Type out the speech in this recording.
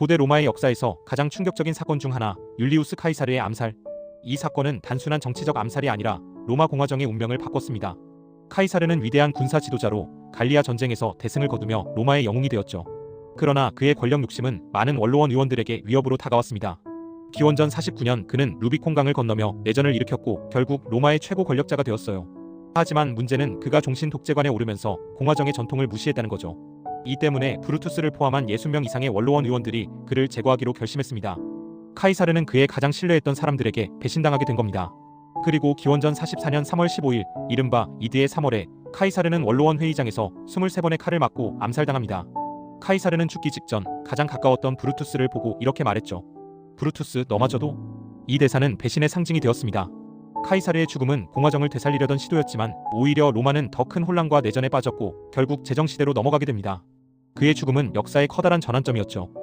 고대 로마의 역사에서 가장 충격적인 사건 중 하나, 율리우스 카이사르의 암살. 이 사건은 단순한 정치적 암살이 아니라 로마 공화정의 운명을 바꿨습니다. 카이사르는 위대한 군사 지도자로 갈리아 전쟁에서 대승을 거두며 로마의 영웅이 되었죠. 그러나 그의 권력 욕심은 많은 원로원 의원들에게 위협으로 다가왔습니다. 기원전 49년 그는 루비콘강을 건너며 내전을 일으켰고 결국 로마의 최고 권력자가 되었어요. 하지만 문제는 그가 종신 독재관에 오르면서 공화정의 전통을 무시했다는 거죠. 이 때문에 브루투스를 포함한 60명 이상의 원로원 의원들이 그를 제거하기로 결심했습니다. 카이사르는 그의 가장 신뢰했던 사람들에게 배신당하게 된 겁니다. 그리고 기원전 44년 3월 15일 이른바 이드의 3월에 카이사르는 원로원 회의장에서 23번의 칼을 맞고 암살당합니다. 카이사르는 죽기 직전 가장 가까웠던 브루투스를 보고 이렇게 말했죠. 브루투스 너마저도 이 대사는 배신의 상징이 되었습니다. 카이사르의 죽음은 공화정을 되살리려던 시도였지만 오히려 로마는 더 큰 혼란과 내전에 빠졌고 결국 제정시대로 넘어가게 됩니다. 그의 죽음은 역사의 커다란 전환점이었죠.